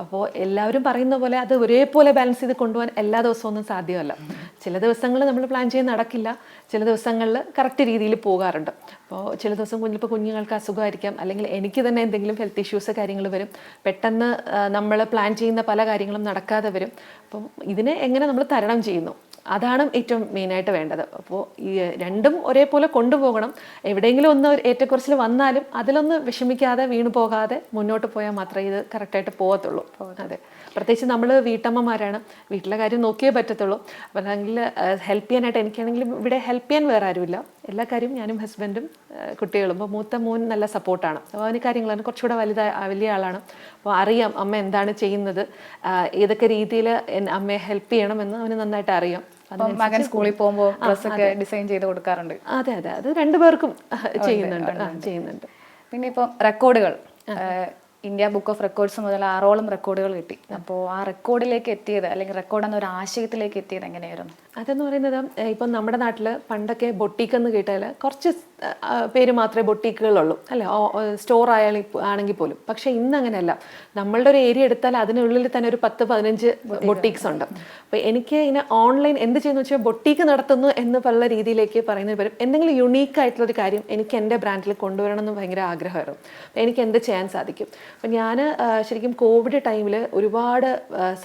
Speaker 1: അപ്പോൾ എല്ലാവരും പറയുന്ന പോലെ അത് ഒരേപോലെ ബാലൻസ് ചെയ്ത് കൊണ്ടുപോകാൻ എല്ലാ ദിവസവും ഒന്നും സാധ്യമല്ല. ചില ദിവസങ്ങളിൽ നമ്മൾ പ്ലാൻ ചെയ്ത് നടക്കില്ല ചില ദിവസങ്ങളിൽ കറക്റ്റ് രീതിയിൽ പോകാറുണ്ട്. അപ്പോൾ ചില ദിവസം കുഞ്ഞിപ്പോൾ കുഞ്ഞുങ്ങൾക്ക് അസുഖമായിരിക്കാം അല്ലെങ്കിൽ എനിക്ക് തന്നെ എന്തെങ്കിലും ഹെൽത്ത് ഇഷ്യൂസ് കാര്യങ്ങൾ വരും. പെട്ടെന്ന് നമ്മൾ പ്ലാൻ ചെയ്യുന്ന പല കാര്യങ്ങളും നടക്കാതെ വരും. അപ്പം ഇതിനെ എങ്ങനെ നമ്മൾ തരണം ചെയ്യുന്നു? അതാണ് ഏറ്റവും മെയിനായിട്ട് വേണ്ടത്. അപ്പോൾ ഈ രണ്ടും ഒരേപോലെ കൊണ്ടുപോകണം. എവിടെയെങ്കിലും ഒന്ന് ഏറ്റക്കുറച്ചിൽ വന്നാലും അതിലൊന്ന് വിഷമിക്കാതെ വീണു പോകാതെ മുന്നോട്ട് പോയാൽ മാത്രമേ ഇത് കറക്റ്റായിട്ട് പോകത്തുള്ളൂ. അതെ. പ്രത്യേകിച്ച് നമ്മൾ വീട്ടമ്മമാരാണ്. വീട്ടിലെ കാര്യം നോക്കിയേ പറ്റത്തുള്ളൂ. അപ്പോൾ അല്ലെങ്കിൽ ഹെൽപ്പ് ചെയ്യാനായിട്ട് എനിക്കാണെങ്കിലും ഇവിടെ ഹെൽപ്പ് ചെയ്യാൻ വേറെ ആരുമില്ല. എല്ലാ കാര്യവും ഞാനും ഹസ്ബൻഡും കുട്ടികളും. അപ്പോൾ മൂത്ത മോൻ നല്ല സപ്പോർട്ടാണ് അപ്പോൾ അവന് കാര്യങ്ങളാണ് കുറച്ചുകൂടെ വലുതായ വലിയ ആളാണ്. അപ്പോൾ അറിയാം അമ്മ എന്താണ് ചെയ്യുന്നത്. ഏതൊക്കെ രീതിയിൽ അമ്മയെ ഹെൽപ്പ് ചെയ്യണമെന്ന് അവന് നന്നായിട്ട് അറിയാം.
Speaker 2: അപ്പം മകൻ സ്കൂളിൽ പോകുമ്പോൾ ഡ്രസ്സൊക്കെ ഡിസൈൻ ചെയ്ത് കൊടുക്കാറുണ്ട്.
Speaker 1: അതെ അതെ. അത് രണ്ടുപേർക്കും ചെയ്യുന്നുണ്ട്. ചെയ്യുന്നുണ്ട്.
Speaker 2: പിന്നെ ഇപ്പൊ റെക്കോർഡുകൾ ഇന്ത്യ ബുക്ക് ഓഫ് റെക്കോർഡ്സ് മുതൽ ആറോളം റെക്കോർഡുകൾ കിട്ടി. അപ്പോൾ ആ റെക്കോർഡിലേക്ക് എത്തിയത് അല്ലെങ്കിൽ റെക്കോർഡ് എന്ന ഒരു ആശയത്തിലേക്ക് എത്തിയത് എങ്ങനെയായിരുന്നു?
Speaker 1: അതെന്ന് പറയുന്നത് ഇപ്പം നമ്മുടെ നാട്ടിൽ പണ്ടൊക്കെ ബൊട്ടീക്ക് എന്ന് കേട്ടാൽ കുറച്ച് പേര് മാത്രമേ ബൊട്ടീക്കുകളുള്ളൂ അല്ലേ? സ്റ്റോർ ആയാലും ആണെങ്കിൽ പോലും. പക്ഷേ ഇന്ന് അങ്ങനെയല്ല നമ്മളുടെ ഒരു ഏരിയ എടുത്താൽ അതിനുള്ളിൽ തന്നെ ഒരു പത്ത് പതിനഞ്ച് ബൊട്ടീക്സ് ഉണ്ട്. അപ്പോൾ എനിക്ക് ഇങ്ങനെ ഓൺലൈൻ എന്ത് ചെയ്യുന്നു വെച്ചാൽ ബൊട്ടീക്ക് നടത്തുന്നു എന്ന് പല രീതിയിലേക്ക് പറയുന്നതിന് പകരം എന്തെങ്കിലും യുണീക്ക് ആയിട്ടുള്ള ഒരു കാര്യം എനിക്ക് എന്റെ ബ്രാൻഡിൽ കൊണ്ടുവരണം എന്ന് ഭയങ്കര ആഗ്രഹമായിരുന്നു. അപ്പോൾ എനിക്ക് എന്ത് ചെയ്യാൻ സാധിക്കും? അപ്പം ഞാൻ ശരിക്കും കോവിഡ് ടൈമിൽ ഒരുപാട്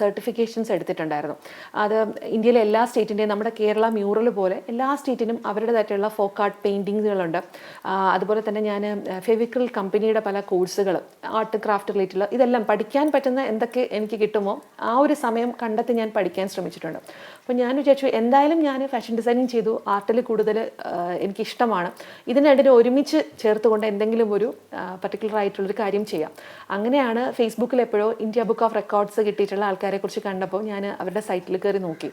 Speaker 1: സർട്ടിഫിക്കേഷൻസ് എടുത്തിട്ടുണ്ടായിരുന്നു. അത് ഇന്ത്യയിലെ എല്ലാ സ്റ്റേറ്റിന്റെയും നമ്മുടെ കേരള മ്യൂറൽ പോലെ എല്ലാ സ്റ്റേറ്റിനും അവരുടേതായിട്ടുള്ള ഫോക്ക് ആർട്ട് പെയിന്റിങ്ങുകളുണ്ട് അതുപോലെ തന്നെ ഞാൻ ഫെവിക്രിൽ കമ്പനിയുടെ പല കോഴ്സുകൾ ആർട്ട് ക്രാഫ്റ്റ് റിലേറ്റഡ് ഇതെല്ലാം പഠിക്കാൻ പറ്റുന്ന എന്തൊക്കെ എനിക്ക് കിട്ടുമോ ആ ഒരു സമയം കണ്ടെത്തി ഞാൻ പഠിക്കാൻ ശ്രമിച്ചിട്ടുണ്ട്. അപ്പോൾ ഞാൻ വിചാരിച്ചു എന്തായാലും ഞാൻ ഫാഷൻ ഡിസൈനിങ് ചെയ്തു. ആർട്ടിൽ കൂടുതൽ എനിക്കിഷ്ടമാണ്. ഇതിനിടയിൽ ഒരുമിച്ച് ചേർത്തുകൊണ്ട് എന്തെങ്കിലും ഒരു പർട്ടിക്കുലർ ആയിട്ടുള്ളൊരു കാര്യം ചെയ്യാം. അങ്ങനെയാണ് ഫേസ്ബുക്കിൽ എപ്പോഴോ ഇന്ത്യ ബുക്ക് ഓഫ് റെക്കോർഡ്സ് കിട്ടിയിട്ടുള്ള ആൾക്കാരെ കുറിച്ച് കണ്ടപ്പോൾ ഞാൻ അവരുടെ സൈറ്റിൽ കയറി നോക്കി.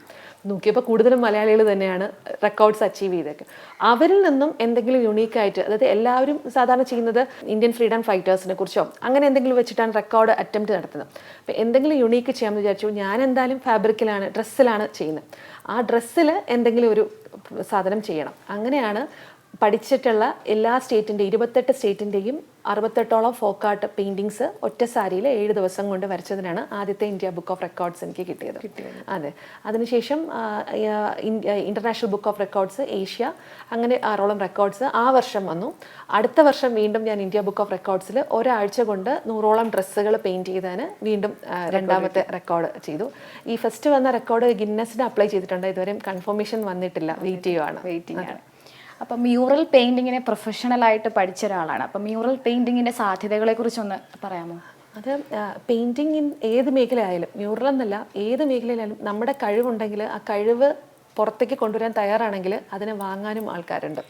Speaker 1: നോക്കിയപ്പോൾ കൂടുതലും മലയാളികൾ തന്നെയാണ് റെക്കോർഡ്സ് അച്ചീവ് ചെയ്തേക്ക്. അവരിൽ നിന്നും എന്തെങ്കിലും യുണീക്കായിട്ട് അതായത് എല്ലാവരും സാധാരണ ചെയ്യുന്നത് ഇന്ത്യൻ ഫ്രീഡം ഫൈറ്റേഴ്സിനെ കുറിച്ചോ അങ്ങനെ എന്തെങ്കിലും വെച്ചിട്ടാണ് റെക്കോർഡ് അറ്റംപ്റ്റ് നടത്തുന്നത്. അപ്പോൾ എന്തെങ്കിലും യുണീക്ക് ചെയ്യാമെന്ന് വിചാരിച്ചു. ഞാൻ എന്തായാലും ഫാബ്രിക്കിലാണ് ഡ്രസ്സിലാണ് ചെയ്യുന്നത്. ആ ഡ്രസ്സിൽ എന്തെങ്കിലും ഒരു സാധനം ചെയ്യണം. അങ്ങനെയാണ് പഠിച്ചിട്ടുള്ള എല്ലാ സ്റ്റേറ്റിന്റെ ഇരുപത്തെട്ട് സ്റ്റേറ്റിന്റെയും അറുപത്തെട്ടോളം ഫോക്ക് ആർട്ട് പെയിന്റിങ്സ് ഒറ്റ സാരിയിൽ ഏഴ് ദിവസം കൊണ്ട് വരച്ചതിനാണ് ആദ്യത്തെ ഇന്ത്യ ബുക്ക് ഓഫ് റെക്കോർഡ്സ് എനിക്ക് കിട്ടിയത്. അതെ. അതിനുശേഷം international book of records Asia അങ്ങനെ ആറോളം റെക്കോർഡ്സ് ആ വർഷം വന്നു. അടുത്ത വർഷം വീണ്ടും ഞാൻ ഇന്ത്യ ബുക്ക് ഓഫ് റെക്കോർഡ്സിൽ ഒരാഴ്ച കൊണ്ട് നൂറോളം ഡ്രസ്സുകൾ പെയിന്റ് ചെയ്തതിന് വീണ്ടും രണ്ടാമത്തെ റെക്കോർഡ് ചെയ്തു. ഈ ഫസ്റ്റ് വന്ന റെക്കോർഡ് ഗിന്നസിന് അപ്ലൈ ചെയ്തിട്ടുണ്ട്. ഇതുവരെയും കൺഫർമേഷൻ വന്നിട്ടില്ല. വെയിറ്റ് ചെയ്യുവാണ്
Speaker 2: വെയിറ്റ് ആണ്. അപ്പം മ്യൂറൽ പെയിന്റിങ്ങിനെ പ്രൊഫഷണലായിട്ട് പഠിച്ച ഒരാളാണ്. അപ്പം മ്യൂറൽ പെയിന്റിങ്ങിന്റെ സാധ്യതകളെ കുറിച്ചൊന്ന് പറയാമോ?
Speaker 1: അത് പെയിന്റിങ് ഏത് മേഖലയായാലും മ്യൂറൽ എന്നല്ല ഏത് മേഖലയിലായാലും നമ്മുടെ കഴിവുണ്ടെങ്കിൽ ആ കഴിവ് പുറത്തേക്ക് കൊണ്ടുവരാൻ തയ്യാറാണെങ്കിൽ അതിനെ വാങ്ങാനും ആൾക്കാരുണ്ട്.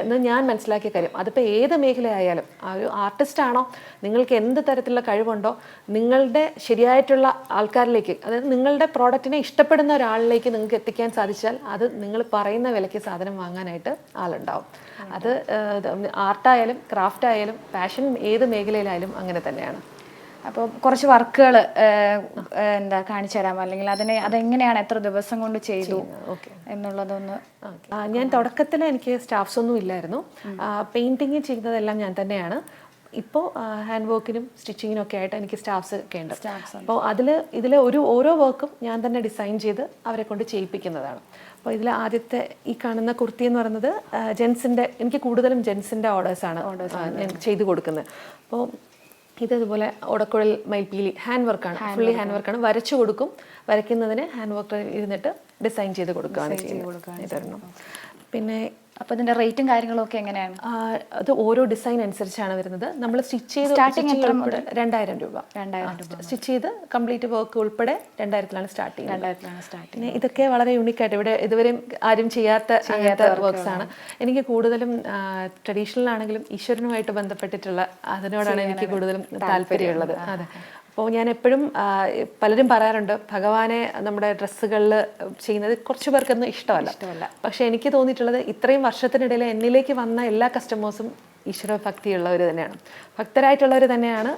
Speaker 1: എന്ന് ഞാൻ മനസ്സിലാക്കിയ കാര്യം. അതിപ്പോൾ ഏത് മേഖലയായാലും ആ ഒരു ആർട്ടിസ്റ്റ് ആണോ നിങ്ങൾക്ക് എന്ത് തരത്തിലുള്ള കഴിവുണ്ടോ നിങ്ങളുടെ ശരിയായിട്ടുള്ള ആൾക്കാരിലേക്ക് അതായത് നിങ്ങളുടെ പ്രോഡക്റ്റിനെ ഇഷ്ടപ്പെടുന്ന ഒരാളിലേക്ക് നിങ്ങൾക്ക് എത്തിക്കാൻ സാധിച്ചാൽ അത് നിങ്ങൾ പറയുന്ന വിലയ്ക്ക് സാധനം വാങ്ങാനായിട്ട് ആളുണ്ടാവും. അത് ആർട്ടായാലും ക്രാഫ്റ്റ് ആയാലും ഫാഷൻ ഏത് മേഖലയിലായാലും അങ്ങനെ തന്നെയാണ്.
Speaker 2: അപ്പോൾ കുറച്ച് വർക്കുകൾ എന്താ കാണിച്ചു തരാമോ? അല്ലെങ്കിൽ അതിനെ അതെങ്ങനെയാണ് എത്ര ദിവസം കൊണ്ട് ചെയ്തു എന്നുള്ളതൊന്ന്
Speaker 1: ഞാൻ തുടക്കത്തിൽ എനിക്ക് സ്റ്റാഫ്സ് ഒന്നും ഇല്ലായിരുന്നു. പെയിന്റിങ് ചെയ്യുന്നതെല്ലാം ഞാൻ തന്നെയാണ്. ഇപ്പോൾ ഹാൻഡ് വർക്കിനും സ്റ്റിച്ചിങ്ങിനും ഒക്കെ ആയിട്ട് എനിക്ക് സ്റ്റാഫ്സ് ഒക്കെ ഉണ്ട്. അപ്പോൾ അതിൽ ഇതിൽ ഒരു ഓരോ വർക്കും ഞാൻ തന്നെ ഡിസൈൻ ചെയ്ത് അവരെ കൊണ്ട് ചെയ്യിപ്പിക്കുന്നതാണ്. അപ്പോൾ ഇതിൽ ആദ്യത്തെ ഈ കാണുന്ന കുർത്തി എന്ന് പറയുന്നത് ജെൻസിന്റെ എനിക്ക് കൂടുതലും ജെൻസിന്റെ ഓർഡേഴ്സാണ് ഞാൻ ചെയ്ത് കൊടുക്കുന്നത്. അപ്പോൾ ഇതുപോലെ ഓടക്കുഴൽ മയിൽപ്പീലി ഹാൻഡ് വർക്കാണ് ഫുള്ളി ഹാൻഡ് വർക്കാണ് വരച്ചു കൊടുക്കും. വരയ്ക്കുന്നതിന് ഹാൻഡ് വർക്ക് ഇരുന്നിട്ട് ഡിസൈൻ ചെയ്ത് കൊടുക്കുകയാണ് ചെയ്യുന്നത്. പിന്നെ
Speaker 2: അപ്പോൾ ഇതിന്റെ റേറ്റും കാര്യങ്ങളും ഒക്കെ എങ്ങനെയാണ്
Speaker 1: അത് ഓരോ ഡിസൈൻ അനുസരിച്ചാണ് വരുന്നത്. നമ്മൾ സ്റ്റിച്ച് ചെയ്ത് സ്റ്റാർട്ടിങ്
Speaker 2: എത്ര
Speaker 1: രൂപ രണ്ടായിരം രൂപ.
Speaker 2: രണ്ടായിരം
Speaker 1: സ്റ്റിച്ച് ചെയ്ത് കംപ്ലീറ്റ് വർക്ക് ഉൾപ്പെടെ രണ്ടായിരത്തിലാണ് സ്റ്റാർട്ട് ചെയ്യുന്നത്.
Speaker 2: രണ്ടായിരത്തിലാണ് സ്റ്റാർട്ട്
Speaker 1: ചെയ്യുന്നത്. ഇതൊക്കെ വളരെ യൂണിക് ആയിട്ട് ഇവിടെ ഇതുവരെയും ആരും ചെയ്യാത്ത അങ്ങനത്തെ വർക്ക്സ് ആണ്. എനിക്ക് കൂടുതലും ട്രഡീഷണൽ ആണെങ്കിലും ഈശ്വരനുമായിട്ട് ബന്ധപ്പെട്ടിട്ടുള്ള അതിനോടാണ് എനിക്ക് കൂടുതലും താല്പര്യമുള്ളത്. അതെ. അപ്പോൾ ഞാൻ എപ്പോഴും പലരും പറയാറുണ്ട് ഭഗവാനെ നമ്മുടെ ഡ്രസ്സുകളിൽ ചെയ്യുന്നത് കുറച്ച് പേർക്കൊന്നും ഇഷ്ടമല്ല. പക്ഷെ എനിക്ക് തോന്നിയിട്ടുള്ളത് ഇത്രയും വർഷത്തിനിടയിൽ എന്നിലേക്ക് വന്ന എല്ലാ കസ്റ്റമേഴ്സും ഈശ്വര ഭക്തിയുള്ളവർ തന്നെയാണ്. ഭക്തരായിട്ടുള്ളവർ തന്നെയാണ്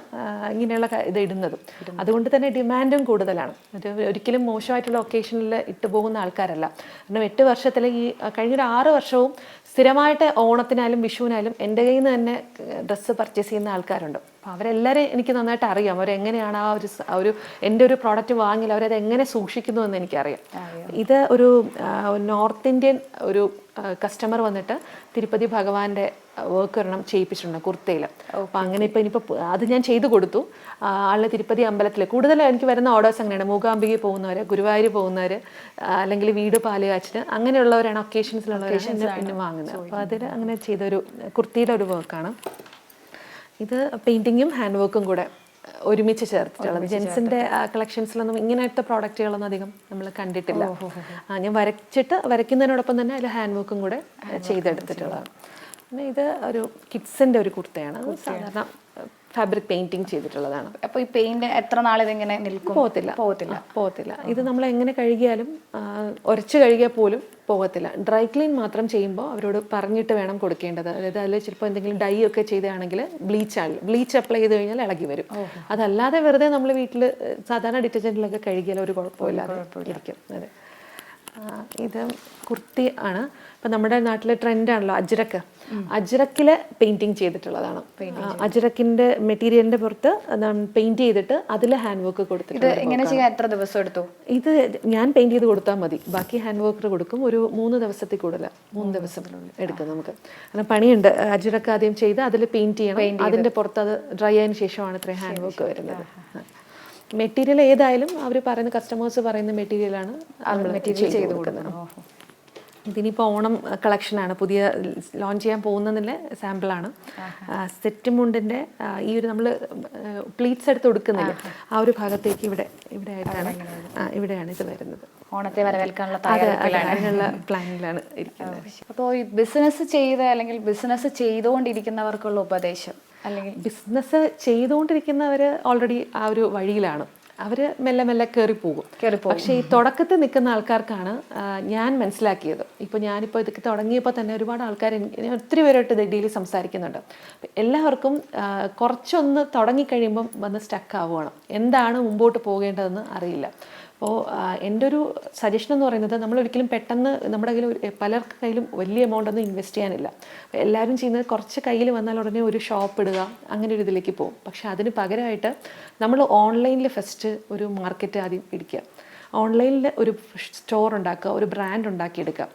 Speaker 1: ഇങ്ങനെയുള്ള ഇത് ഇടുന്നതും. അതുകൊണ്ട് തന്നെ ഡിമാൻഡും കൂടുതലാണ്. ഒരു ഒരിക്കലും മോശമായിട്ടുള്ള ഒക്കേഷനിൽ ഇട്ടു പോകുന്ന ആൾക്കാരല്ല. കാരണം എട്ട് വർഷത്തിൽ ഈ കഴിഞ്ഞൊരു ആറ് വർഷവും സ്ഥിരമായിട്ട് ഓണത്തിനായാലും വിഷുവിനായാലും എന്റെ കയ്യിൽ നിന്ന് തന്നെ ഡ്രസ്സ് പർച്ചേസ് ചെയ്യുന്ന ആൾക്കാരുണ്ട്. അപ്പോൾ അവരെല്ലാവരെയും എനിക്ക് നന്നായിട്ട് അറിയാം. അവരെങ്ങനെയാണ് ആ ഒരു ഒരു എന്റെ ഒരു പ്രോഡക്റ്റ് വാങ്ങിയാൽ അവരത് എങ്ങനെ സൂക്ഷിക്കുന്നു എന്ന് എനിക്കറിയാം. ഇത് ഒരു നോർത്ത് ഇന്ത്യൻ ഒരു കസ്റ്റമർ വന്നിട്ട് തിരുപ്പതി ഭഗവാന്റെ വർക്ക് ഒരെണ്ണം ചെയ്യിപ്പിച്ചിട്ടുണ്ട് കുർത്തയിൽ അപ്പോൾ അങ്ങനെ ഇപ്പോൾ ഇനിയിപ്പോൾ അത് ഞാൻ ചെയ്തു കൊടുത്തു. ആളിന് തിരുപ്പതി അമ്പലത്തിൽ കൂടുതൽ എനിക്ക് വരുന്ന ഓർഡേഴ്സ് അങ്ങനെയാണ്. മൂകാംബിക പോകുന്നവർ ഗുരുവായൂർ പോകുന്നവർ അല്ലെങ്കിൽ വീട് പാലുകാച്ചിന് അങ്ങനെയുള്ളവരാണ് ഒക്കേഷൻസിലുള്ളവരാണ് എന്നെ പിന്നെ വാങ്ങുന്നത്. അപ്പോൾ അതിൽ അങ്ങനെ ചെയ്തൊരു കുർത്തിയുടെ ഒരു വർക്കാണ് ഇത് പെയിന്റിങ്ങും ഹാൻഡ് വർക്കും കൂടെ ഒരുമിച്ച് ചേർത്തിട്ടുള്ളത്. ജെൻസിന്റെ കളക്ഷൻസിലൊന്നും ഇങ്ങനത്തെ പ്രോഡക്റ്റുകളൊന്നും അധികം നമ്മൾ കണ്ടിട്ടില്ല. ഞാൻ വരച്ചിട്ട് വരയ്ക്കുന്നതിനോടൊപ്പം തന്നെ അതിൽ ഹാൻഡ് വർക്കും കൂടെ ചെയ്തെടുത്തിട്ടുള്ളതാണ്. പിന്നെ ഇത് ഒരു കിഡ്സിന്റെ ഒരു കുർത്തയാണ്. സാധാരണ ഫാബ്രിക് പെയിന്റിങ് ചെയ്തിട്ടുള്ളതാണ്.
Speaker 2: അപ്പോൾ ഈ പെയിന്റ് എത്ര നാൾ ഇതിങ്ങനെ നിൽക്കും?
Speaker 1: പോകത്തില്ല.
Speaker 2: പോകത്തില്ല.
Speaker 1: പോകത്തില്ല. ഇത് നമ്മൾ എങ്ങനെ കഴുകിയാലും ഉരച്ച് കഴുകിയാൽ പോലും പോകത്തില്ല. ഡ്രൈ ക്ലീൻ മാത്രം ചെയ്യുമ്പോൾ അവരോട് പറഞ്ഞിട്ട് വേണം കൊടുക്കേണ്ടത്. അതായത് അതിൽ ചിലപ്പോൾ എന്തെങ്കിലും ഡൈ ഒക്കെ ചെയ്താണെങ്കിൽ ബ്ലീച്ച് ആണ് ബ്ലീച്ച് അപ്ലൈ ചെയ്ത് കഴിഞ്ഞാൽ ഇളകി വരും. അതല്ലാതെ വെറുതെ നമ്മൾ വീട്ടിൽ സാധാരണ ഡിറ്റർജന്റിലൊക്കെ കഴുകിയാൽ ഒരു കുഴപ്പമില്ലാതെ ഇരിക്കും. അതെ. ഇത് കുർത്തി ആണ്. ഇപ്പം നമ്മുടെ നാട്ടിലെ ട്രെൻഡാണല്ലോ അജ്രക്ക്. അജ്രക്കിൽ പെയിന്റിങ് ചെയ്തിട്ടുള്ളതാണ്. അജ്രക്കിന്റെ അജ്രക്കിന്റെ മെറ്റീരിയലിന്റെ പുറത്ത് പെയിന്റ് ചെയ്തിട്ട് അതിൽ ഹാൻഡ് വർക്ക് കൊടുത്തിട്ടുണ്ട്
Speaker 2: ചെയ്യാൻ എത്ര ദിവസം എടുത്തു?
Speaker 1: ഇത് ഞാൻ പെയിന്റ് ചെയ്ത് കൊടുത്താൽ മതി. ബാക്കി ഹാൻഡ് വർക്കർ കൊടുക്കും. ഒരു മൂന്ന് ദിവസത്തിൽ കൂടുതൽ. മൂന്ന് ദിവസം എടുക്കും നമുക്ക്. കാരണം പണിയുണ്ട്. അജ്രക്ക് ആദ്യം ചെയ്ത് അതിൽ പെയിന്റ് ചെയ്യണം. അതിന്റെ പുറത്ത് അത് ഡ്രൈ ആയതിനു ശേഷമാണ് ഇത്രയും ഹാൻഡ് വർക്ക് വരുന്നത്. മെറ്റീരിയൽ ഏതായാലും അവർ പറയുന്ന കസ്റ്റമേഴ്സ് പറയുന്ന മെറ്റീരിയലാണ് മെറ്റീരിയൽ ചെയ്ത് കൊടുക്കുന്നത്. ഇതിനിപ്പോൾ ഓണം കളക്ഷനാണ്. പുതിയ ലോഞ്ച് ചെയ്യാൻ പോകുന്നതിന്റെ സാമ്പിളാണ്. സെറ്റ് മുണ്ടിന്റെ ഈ ഒരു നമ്മൾ പ്ലീറ്റ്സ് എടുത്ത് കൊടുക്കുന്നില്ല? ആ ഒരു ഭാഗത്തേക്ക് ഇവിടെ ഇവിടെ ആയിട്ടാണ് ഇവിടെയാണ് ഇത് വരുന്നത്.
Speaker 2: ഓണത്തെ വരവേൽക്കാനുള്ള
Speaker 1: അതിനുള്ള പ്ലാനിലാണ് ഇരിക്കുന്നത്.
Speaker 2: അപ്പോൾ ഈ ബിസിനസ് ചെയ്ത് അല്ലെങ്കിൽ ബിസിനസ് ചെയ്തുകൊണ്ടിരിക്കുന്നവർക്കുള്ള ഉപദേശം അല്ലെങ്കിൽ
Speaker 1: ബിസിനസ് ചെയ്തുകൊണ്ടിരിക്കുന്നവർ ഓൾറെഡി ആ ഒരു വഴിയിലാണ്. അവർ മെല്ലെ മെല്ലെ കയറി പോകും പക്ഷേ ഈ തുടക്കത്തിൽ നിൽക്കുന്ന ആൾക്കാർക്കാണ് ഞാൻ മനസ്സിലാക്കിയത്. ഇപ്പോൾ ഞാനിപ്പോൾ ഇതൊക്കെ തുടങ്ങിയപ്പോൾ തന്നെ ഒരുപാട് ആൾക്കാർ എനിക്ക് ഒത്തിരി പേരായിട്ട് ഇത് ഡെയിലി സംസാരിക്കുന്നുണ്ട്. എല്ലാവർക്കും കുറച്ചൊന്ന് തുടങ്ങിക്കഴിയുമ്പം വന്ന് സ്റ്റക്ക് ആവുകയാണ് എന്താണ് മുമ്പോട്ട് പോകേണ്ടതെന്ന് അറിയില്ല. അപ്പോൾ എന്റെ ഒരു സജഷൻ എന്ന് പറയുന്നത് നമ്മൾ ഒരിക്കലും പെട്ടെന്ന് നമ്മുടെ കയ്യിൽ പലർക്ക് കയ്യിലും വലിയ എമൗണ്ട് ഒന്നും ഇൻവെസ്റ്റ് ചെയ്യാനില്ല. എല്ലാവരും ചെയ്യുന്നത് കുറച്ച് കയ്യിൽ വന്നാൽ ഉടനെ ഒരു ഷോപ്പ് ഇടുക അങ്ങനെ ഒരു ഇതിലേക്ക് പോകും. പക്ഷെ അതിന് പകരമായിട്ട് നമ്മൾ ഓൺലൈനിൽ ഫസ്റ്റ് ഒരു മാർക്കറ്റ് ആദ്യം ഇടിക്കുക. ഓൺലൈനിൽ ഒരു സ്റ്റോർ ഉണ്ടാക്കുക ഒരു ബ്രാൻഡ് ഉണ്ടാക്കിയെടുക്കുക.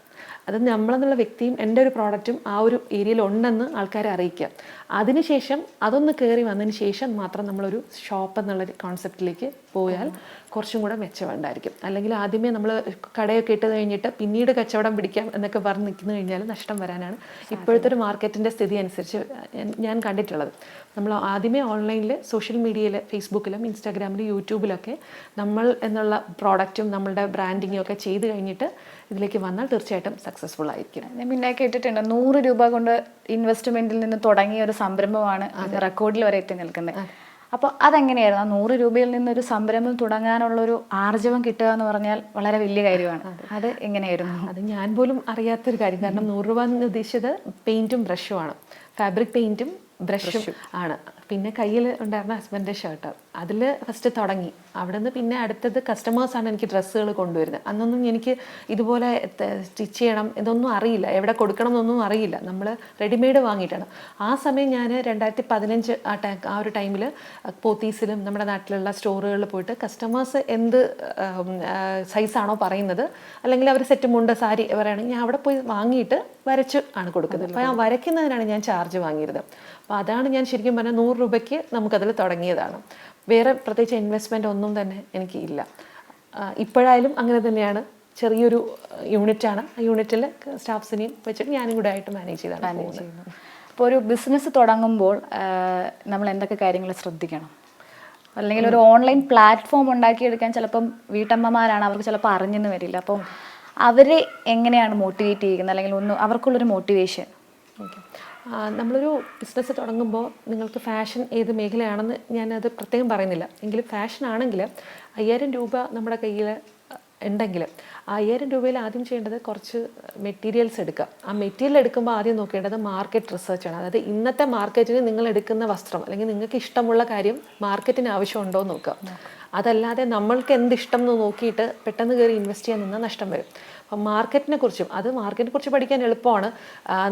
Speaker 1: അത് നമ്മളെന്നുള്ള വ്യക്തിയും എന്റെ ഒരു പ്രോഡക്റ്റും ആ ഒരു ഏരിയയിൽ ഉണ്ടെന്ന് ആൾക്കാരെ അറിയിക്കുക. അതിനുശേഷം അതൊന്ന് കയറി വന്നതിന് ശേഷം മാത്രം നമ്മളൊരു ഷോപ്പ് എന്നുള്ള കോൺസെപ്റ്റിലേക്ക് പോയാൽ കുറച്ചും കൂടെ മെച്ചമുണ്ടായിരിക്കും. അല്ലെങ്കിൽ ആദ്യമേ നമ്മൾ കടയൊക്കെ ഇട്ട് കഴിഞ്ഞിട്ട് പിന്നീട് കച്ചവടം പിടിക്കാം എന്നൊക്കെ പറഞ്ഞ് നിൽക്കുന്നു കഴിഞ്ഞാൽ നഷ്ടം വരാനാണ്. ഇപ്പോഴത്തെ ഒരു മാർക്കറ്റിന്റെ സ്ഥിതി അനുസരിച്ച് ഞാൻ- ഞാൻ കണ്ടിട്ടുള്ളത്. നമ്മൾ ആദ്യമേ ഓൺലൈനിൽ സോഷ്യൽ മീഡിയയിൽ ഫേസ്ബുക്കിലും ഇൻസ്റ്റാഗ്രാമിലും യൂട്യൂബിലൊക്കെ നമ്മൾ എന്നുള്ള പ്രോഡക്റ്റും നമ്മളുടെ ബ്രാൻഡിങ്ങും ഒക്കെ ചെയ്ത് കഴിഞ്ഞിട്ട് ഇതിലേക്ക് വന്നാൽ തീർച്ചയായിട്ടും സക്സസ്ഫുൾ ആയിരിക്കും.
Speaker 2: ഞാൻ പിന്നെ കേട്ടിട്ടുണ്ട് നൂറ് രൂപ കൊണ്ട് ഇൻവെസ്റ്റ്മെന്റിൽ നിന്ന് തുടങ്ങിയ ഒരു സംരംഭമാണ് റെക്കോർഡിൽ വരെ എത്തി നിൽക്കുന്നത്. അപ്പോൾ അതെങ്ങനെയായിരുന്നു? ആ നൂറ് രൂപയിൽ നിന്നൊരു സംരംഭം തുടങ്ങാനുള്ള ഒരു ആർജവം കിട്ടുക എന്ന് പറഞ്ഞാൽ വളരെ വലിയ കാര്യമാണ്. അത്. എങ്ങനെയായിരുന്നു?
Speaker 1: അത് ഞാൻ പോലും അറിയാത്തൊരു കാര്യം. കാരണം നൂറ് രൂപ എന്ന് ഉദ്ദേശിച്ചത് പെയിന്റും ബ്രഷുമാണ് ഫാബ്രിക് പെയിന്റും ബ്രഷും ആണ്. പിന്നെ കയ്യിൽ ഉണ്ടായിരുന്ന ഹസ്ബൻഡിന്റെ ഷർട്ട് അതിൽ ഫസ്റ്റ് തുടങ്ങി. അവിടെ നിന്ന് പിന്നെ അടുത്തത് കസ്റ്റമേഴ്സാണ് എനിക്ക് ഡ്രസ്സുകൾ കൊണ്ടുവരുന്നത്. അന്നൊന്നും എനിക്ക് ഇതുപോലെ സ്റ്റിച്ച് ചെയ്യണം ഇതൊന്നും അറിയില്ല. എവിടെ കൊടുക്കണം എന്നൊന്നും അറിയില്ല. നമ്മൾ റെഡിമെയ്ഡ് വാങ്ങിയിട്ടാണ്. ആ സമയം ഞാൻ രണ്ടായിരത്തി പതിനഞ്ച് ആ ടൈ ആ ഒരു ടൈമിൽ പോത്തീസിലും നമ്മുടെ നാട്ടിലുള്ള സ്റ്റോറുകളിൽ പോയിട്ട് കസ്റ്റമേഴ്സ് എന്ത് സൈസാണോ പറയുന്നത് അല്ലെങ്കിൽ അവർ സെറ്റ് മുണ്ട സാരി പറയുകയാണെങ്കിൽ ഞാൻ അവിടെ പോയി വാങ്ങിയിട്ട് വരച്ച് ആണ് കൊടുക്കുന്നത്. അപ്പോൾ ആ വരയ്ക്കുന്നതിനാണ് ഞാൻ ചാർജ് വാങ്ങിയത് അപ്പോൾ അതാണ് ഞാൻ ശരിക്കും പറഞ്ഞാൽ നൂറ് രൂപയ്ക്ക് നമുക്കതിൽ തുടങ്ങിയതാണ്. വേറെ പ്രത്യേകിച്ച് ഇൻവെസ്റ്റ്മെന്റ് ഒന്നും തന്നെ എനിക്ക് ഇല്ല. ഇപ്പോഴായാലും അങ്ങനെ തന്നെയാണ്. ചെറിയൊരു യൂണിറ്റാണ് ആ യൂണിറ്റിൽ സ്റ്റാഫ്സിനെയും വെച്ചിട്ട് ഞാനും കൂടെ ആയിട്ട് മാനേജ് ചെയ്താണ് ചെയ്യുന്നത്
Speaker 2: അപ്പോൾ ഒരു ബിസിനസ് തുടങ്ങുമ്പോൾ നമ്മൾ എന്തൊക്കെ കാര്യങ്ങൾ ശ്രദ്ധിക്കണം? അല്ലെങ്കിൽ ഒരു ഓൺലൈൻ പ്ലാറ്റ്ഫോം ഉണ്ടാക്കിയെടുക്കാൻ ചിലപ്പം വീട്ടമ്മമാരാണ് അവർക്ക് ചിലപ്പോൾ അറിഞ്ഞെന്ന് വരില്ല. അപ്പം അവരെ എങ്ങനെയാണ് മോട്ടിവേറ്റ് ചെയ്യുന്നത്? അല്ലെങ്കിൽ ഒന്ന് അവർക്കുള്ളൊരു മോട്ടിവേഷൻ
Speaker 1: ഓക്കെ നമ്മളൊരു ബിസിനസ് തുടങ്ങുമ്പോൾ നിങ്ങൾക്ക് ഫാഷൻ ഏത് മേഖലയാണെന്ന് ഞാനത് പ്രത്യേകം പറയുന്നില്ല. എങ്കിലും ഫാഷൻ ആണെങ്കിൽ അയ്യായിരം രൂപ നമ്മുടെ കയ്യിൽ ഉണ്ടെങ്കിൽ ആ അയ്യായിരം രൂപയിൽ ആദ്യം ചെയ്യേണ്ടത് കുറച്ച് മെറ്റീരിയൽസ് എടുക്കുക. ആ മെറ്റീരിയൽ എടുക്കുമ്പോൾ ആദ്യം നോക്കേണ്ടത് മാർക്കറ്റ് റിസർച്ച് ആണ്. അതായത് ഇന്നത്തെ മാർക്കറ്റിന് നിങ്ങൾ എടുക്കുന്ന വസ്ത്രം അല്ലെങ്കിൽ നിങ്ങൾക്ക് ഇഷ്ടമുള്ള കാര്യം മാർക്കറ്റിന് ആവശ്യമുണ്ടോ എന്ന് നോക്കുക. അതല്ലാതെ നമ്മൾക്ക് എന്ത് ഇഷ്ടം എന്ന് നോക്കിയിട്ട് പെട്ടെന്ന് കയറി ഇൻവെസ്റ്റ് ചെയ്യാൻ നിന്നാൽ നഷ്ടം വരും. അപ്പം മാർക്കറ്റിനെ കുറിച്ചും അത് മാർക്കറ്റിനെ കുറിച്ച് പഠിക്കാൻ എളുപ്പമാണ്.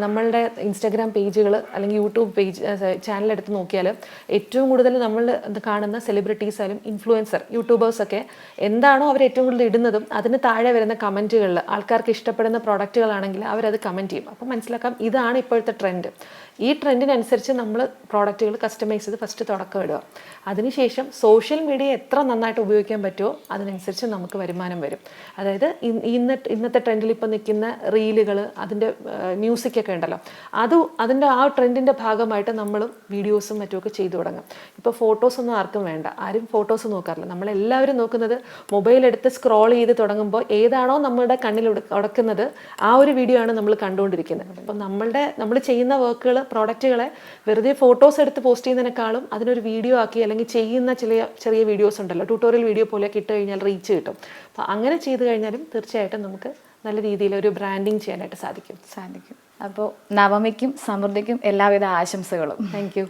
Speaker 1: നമ്മളുടെ ഇൻസ്റ്റാഗ്രാം പേജുകൾ അല്ലെങ്കിൽ യൂട്യൂബ് പേജ് ചാനൽ എടുത്ത് നോക്കിയാൽ ഏറ്റവും കൂടുതൽ നമ്മൾ കാണുന്ന സെലിബ്രിറ്റീസ് ആയാലും ഇൻഫ്ലുവൻസർ യൂട്യൂബേഴ്സൊക്കെ എന്താണോ അവർ ഏറ്റവും കൂടുതൽ ഇടുന്നതും അതിന് താഴെ വരുന്ന കമന്റുകളിൽ ആൾക്കാർക്ക് ഇഷ്ടപ്പെടുന്ന പ്രോഡക്റ്റുകളാണെങ്കിൽ അവരത് കമന്റ് ചെയ്യും. അപ്പം മനസ്സിലാക്കാം ഇതാണ് ഇപ്പോഴത്തെ ട്രെൻഡ് ഈ ട്രെൻഡിനനുസരിച്ച് നമ്മൾ പ്രോഡക്റ്റുകൾ കസ്റ്റമൈസ് ചെയ്ത് ഫസ്റ്റ് തുടക്കം ഇടുക. അതിനുശേഷം സോഷ്യൽ മീഡിയ എത്ര നന്നായിട്ട് ഉപയോഗിക്കാൻ പറ്റുമോ അതിനനുസരിച്ച് നമുക്ക് വരുമാനം വരും. അതായത് ഇന്ന് ഇന്ന ഇന്നത്തെ ട്രെൻഡിൽ ഇപ്പോൾ നിൽക്കുന്ന റീലുകൾ അതിന്റെ മ്യൂസിക് ഒക്കെ ഉണ്ടല്ലോ. അത് അതിന്റെ ആ ട്രെൻഡിന്റെ ഭാഗമായിട്ട് നമ്മൾ വീഡിയോസും മറ്റുമൊക്കെ ചെയ്തു തുടങ്ങും. ഇപ്പോൾ ഫോട്ടോസൊന്നും ആർക്കും വേണ്ട. ആരും ഫോട്ടോസ് നോക്കാറില്ല. നമ്മളെല്ലാവരും നോക്കുന്നത് മൊബൈൽ എടുത്ത് സ്ക്രോൾ ചെയ്ത് തുടങ്ങുമ്പോൾ ഏതാണോ നമ്മുടെ കണ്ണിൽ ഉട- ഉടക്കുന്നത് ആ ഒരു വീഡിയോ ആണ് നമ്മൾ കണ്ടുകൊണ്ടിരിക്കുന്നത്. അപ്പം നമ്മളുടെ നമ്മൾ ചെയ്യുന്ന വർക്കുകൾ പ്രോഡക്റ്റുകളെ വെറുതെ ഫോട്ടോസ് എടുത്ത് പോസ്റ്റ് ചെയ്യുന്നതിനേക്കാളും അതിനൊരു വീഡിയോ ആക്കി അല്ലെങ്കിൽ ചെയ്യുന്ന ചില ചെറിയ വീഡിയോസ് ഉണ്ടല്ലോ. ട്യൂട്ടോറിയൽ വീഡിയോ പോലെ ഇട്ട് കഴിഞ്ഞാൽ റീച്ച് കിട്ടും. അപ്പോൾ അങ്ങനെ ചെയ്ത് കഴിഞ്ഞാലും തീർച്ചയായിട്ടും നമുക്ക് നല്ല രീതിയിൽ ഒരു ബ്രാൻഡിങ് ചെയ്യാനായിട്ട് സാധിക്കും.
Speaker 2: സാധിക്കും. അപ്പോൾ നവമിക്കും സമൃദ്ധിക്കും എല്ലാവിധ ആശംസകളും.
Speaker 1: Thank you